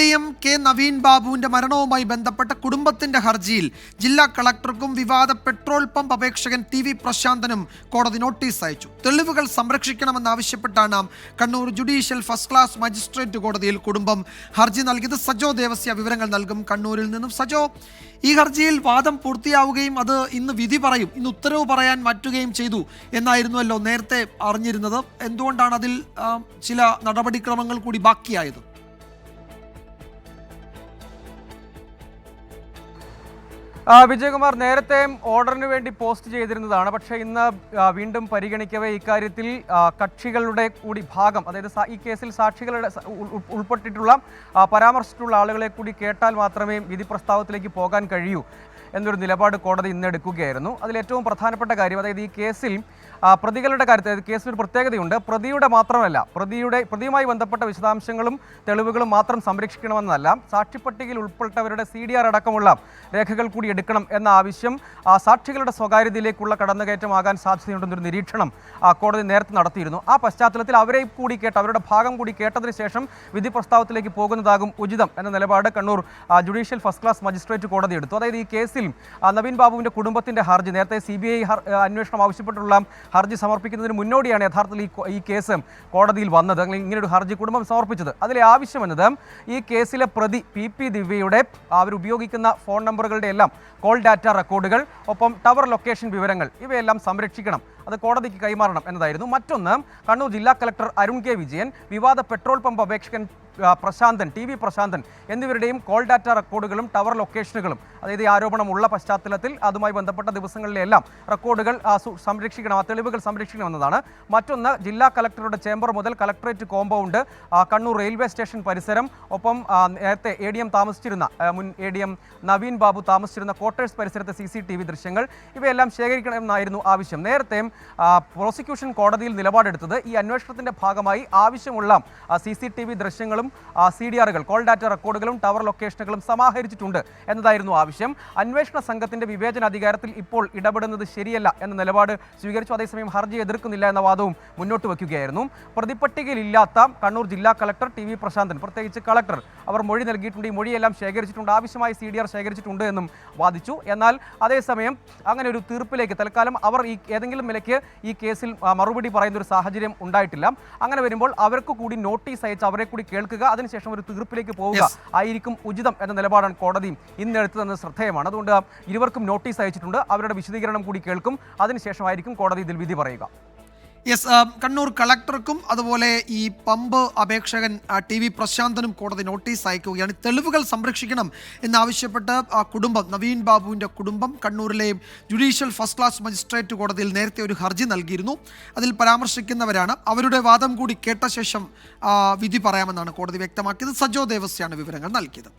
D M K Naveen ബാബുവിന്റെ മരണവുമായി ബന്ധപ്പെട്ട കുടുംബത്തിന്റെ ഹർജിയിൽ ജില്ലാ കളക്ടർക്കും വിവാദ പെട്രോൾ പമ്പ് അപേക്ഷകൻ ടി വി പ്രശാന്തനും കോടതി നോട്ടീസ് അയച്ചു. തെളിവുകൾ സംരക്ഷിക്കണമെന്നാവശ്യപ്പെട്ടാണ് Kannur judicial first class magistrate കോടതിയിൽ കുടുംബം ഹർജി നൽകിയത്. സജോ ദേവസ്യ വിവരങ്ങൾ നൽകും കണ്ണൂരിൽ നിന്നും. സജോ ഈ ഹർജിയിൽ വാദം പൂർത്തിയാവുകയും അത് ഇന്ന് വിധി പറയും ഇന്ന് ഉത്തരവ് പറയാൻ മാറ്റുകയും ചെയ്തു എന്നായിരുന്നുവല്ലോ നേരത്തെ അറിഞ്ഞിരുന്നത്. എന്തുകൊണ്ടാണ് അതിൽ ചില നടപടിക്രമങ്ങൾ കൂടി ബാക്കിയായത്? വിജയകുമാർ നേരത്തെ ഓർഡറിന് വേണ്ടി പോസ്റ്റ് ചെയ്തിരുന്നതാണ്. പക്ഷേ ഇന്ന് വീണ്ടും പരിഗണിക്കവേ ഇക്കാര്യത്തിൽ കക്ഷികളുടെ കൂടി ഭാഗം അതായത് ഈ കേസിൽ സാക്ഷികളുടെ ഉൾപ്പെട്ടിട്ടുള്ള പരാമർശിച്ചിട്ടുള്ള ആളുകളെ കൂടി കേട്ടാൽ മാത്രമേ വിധി പ്രസ്താവത്തിലേക്ക് പോകാൻ കഴിയൂ. എന്നൊരു നിലപാട് കോടതി ഇന്ന് എടുക്കുകയായിരുന്നു. അതിൽ ഏറ്റവും പ്രധാനപ്പെട്ട കാര്യം അതായത് ഈ കേസിൽ പ്രതികളുടെ കാര്യത്തിൽ കേസിൽ ഒരു പ്രത്യേകതയുണ്ട്. പ്രതിയുടെ മാത്രമല്ല പ്രതിയുടെ പ്രതിയുമായി ബന്ധപ്പെട്ട വിശദാംശങ്ങളും തെളിവുകളും മാത്രം സംരക്ഷിക്കണമെന്നല്ല സാക്ഷിപ്പട്ടികയിൽ ഉൾപ്പെട്ടവരുടെ സി ഡി ആർ അടക്കമുള്ള രേഖകൾ കൂടി എടുക്കണം എന്ന ആവശ്യം സാക്ഷികളുടെ സ്വകാര്യതയിലേക്കുള്ള കടന്നുകയറ്റമാകാൻ സാധ്യതയുണ്ടെന്നൊരു നിരീക്ഷണം കോടതി നേരത്തെ നടത്തിയിരുന്നു. ആ പശ്ചാത്തലത്തിൽ അവരെ കൂടി കേട്ട് അവരുടെ ഭാഗം കൂടി കേട്ടതിന് ശേഷം വിധി പ്രസ്താവത്തിലേക്ക് പോകുന്നതാകും ഉചിതം എന്ന നിലപാട് Kannur judicial first class magistrate കോടതി എടുത്തു. അതായത് ഈ കേസിൽ ആ, നവീൻ ബാബുവിന്റെ കുടുംബത്തിന്റെ ഹർജി. നേരത്തെ സി ബി ഐ അന്വേഷണം ആവശ്യപ്പെട്ടുള്ള ഹർജി സമർപ്പിക്കുന്നതിന് മുന്നോടിയാണ് യഥാർത്ഥത്തിൽ ഈ ഈ കേസ് കോടതിയിൽ വന്നത്. അല്ലെങ്കിൽ ഇങ്ങനൊരു ഹർജി കുടുംബം സമർപ്പിച്ചത്. അതിലെ ആവശ്യമെന്നത് ഈ കേസിലെ പ്രതി പി പി ദിവ്യയുടെ അവരുപയോഗിക്കുന്ന ഫോൺ നമ്പറുകളുടെ എല്ലാം കോൾ ഡാറ്റ റെക്കോർഡുകൾ ഒപ്പം ടവർ ലൊക്കേഷൻ വിവരങ്ങൾ ഇവയെല്ലാം സംരക്ഷിക്കണം. അത് കോടതിക്ക് കൈമാറണം എന്നതായിരുന്നു. മറ്റൊന്ന് കണ്ണൂർ ജില്ലാ കളക്ടർ അരുൺ കെ വിജയൻ വിവാദ പെട്രോൾ പമ്പ് അപേക്ഷകൻ പ്രശാന്തൻ ടി വി പ്രശാന്തൻ എന്നിവരുടെയും കോൾ ഡാറ്റ റെക്കോർഡുകളും ടവർ ലൊക്കേഷനുകളും അതായത് ഈ ആരോപണമുള്ള പശ്ചാത്തലത്തിൽ അതുമായി ബന്ധപ്പെട്ട ദിവസങ്ങളിലെല്ലാം റെക്കോർഡുകൾ സംരക്ഷിക്കണം ആ തെളിവുകൾ സംരക്ഷിക്കണമെന്നതാണ് മറ്റൊന്ന് ജില്ലാ കളക്ടറുടെ ചേംബർ മുതൽ collectorate compound Kannur railway station പരിസരം ഒപ്പം നേരത്തെ എ ഡി എം താമസിച്ചിരുന്ന മുൻ A D M Naveen Babu താമസിച്ചിരുന്ന ക്വാർട്ടേഴ്സ് പരിസരത്തെ സി സി ടി വി ദൃശ്യങ്ങൾ ഇവയെല്ലാം ശേഖരിക്കണമെന്നായിരുന്നു ആവശ്യം. നേരത്തെ ആ, പ്രോസിക്യൂഷൻ കോടതിയിൽ നിലപാടെടുത്തത് ഈ അന്വേഷണത്തിന്റെ ഭാഗമായി ആവശ്യമുള്ള സി സി ടി വി ദൃശ്യങ്ങളും സി ഡി ആറുകൾ കോൾ ഡാറ്റ റെക്കോർഡുകളും ടവർ ലൊക്കേഷനുകളും സമാഹരിച്ചിട്ടുണ്ട് എന്നതായിരുന്നു ആവശ്യം. അന്വേഷണ സംഘത്തിന്റെ വിവേചനാധികാരത്തിൽ ഇപ്പോൾ ഇടപെടുന്നത് ശരിയല്ല എന്ന നിലപാട് സ്വീകരിച്ചു. അതേസമയം ഹർജി എതിർക്കുന്നില്ല എന്ന വാദവും മുന്നോട്ട് വയ്ക്കുകയായിരുന്നു. പ്രതിപട്ടികയിലില്ലാത്ത കണ്ണൂർ ജില്ലാ കളക്ടർ ടി വി പ്രശാന്തൻ പ്രത്യേകിച്ച് കളക്ടർ അവർ മൊഴി നൽകിയിട്ടുണ്ട്. ഈ മൊഴിയെല്ലാം ശേഖരിച്ചിട്ടുണ്ട്. ആവശ്യമായ സി ഡി ആർ ശേഖരിച്ചിട്ടുണ്ട് എന്നും വാദിച്ചു. എന്നാൽ അതേസമയം അങ്ങനെ ഒരു തീർപ്പിലേക്ക് തൽക്കാലം അവർ ഈ ഏതെങ്കിലും ഈ കേസിൽ മറുപടി പറയുന്ന ഒരു സാഹചര്യം ഉണ്ടായിട്ടില്ല. അങ്ങനെ വരുമ്പോൾ അവർക്ക് കൂടി നോട്ടീസ് അയച്ച് അവരെ കൂടി കേൾക്കുക അതിനുശേഷം ഒരു തീർപ്പിലേക്ക് പോവുക ആയിരിക്കും ഉചിതം എന്ന നിലപാടാണ് കോടതി ഇന്ന് എടുത്തതെന്ന് ശ്രദ്ധേയമാണ്. അതുകൊണ്ട് ഇരുവർക്കും നോട്ടീസ് അയച്ചിട്ടുണ്ട് അവരുടെ വിശദീകരണം കൂടി കേൾക്കും അതിനുശേഷമായിരിക്കും കോടതി ഇതിൽ വിധി പറയുക. യെസ് കണ്ണൂർ കളക്ടർക്കും അതുപോലെ ഈ പമ്പ് അപേക്ഷകൻ ടി വി പ്രശാന്തനും കോടതി നോട്ടീസ് അയക്കുകയാണ്. തെളിവുകൾ സംരക്ഷിക്കണം എന്നാവശ്യപ്പെട്ട് ആ കുടുംബം നവീൻ ബാബുവിന്റെ കുടുംബം കണ്ണൂരിലെ ജുഡീഷ്യൽ ഫസ്റ്റ് ക്ലാസ് മജിസ്ട്രേറ്റ് കോടതിയിൽ നേരത്തെ ഒരു ഹർജി നൽകിയിരുന്നു. അതിൽ പരാമർശിക്കുന്നവരാണ്. അവരുടെ വാദം കൂടി കേട്ട ശേഷം വിധി പറയാമെന്നാണ് കോടതി വ്യക്തമാക്കിയത്. സജോ ദേവസ്യാണ് വിവരങ്ങൾ നൽകിയത്.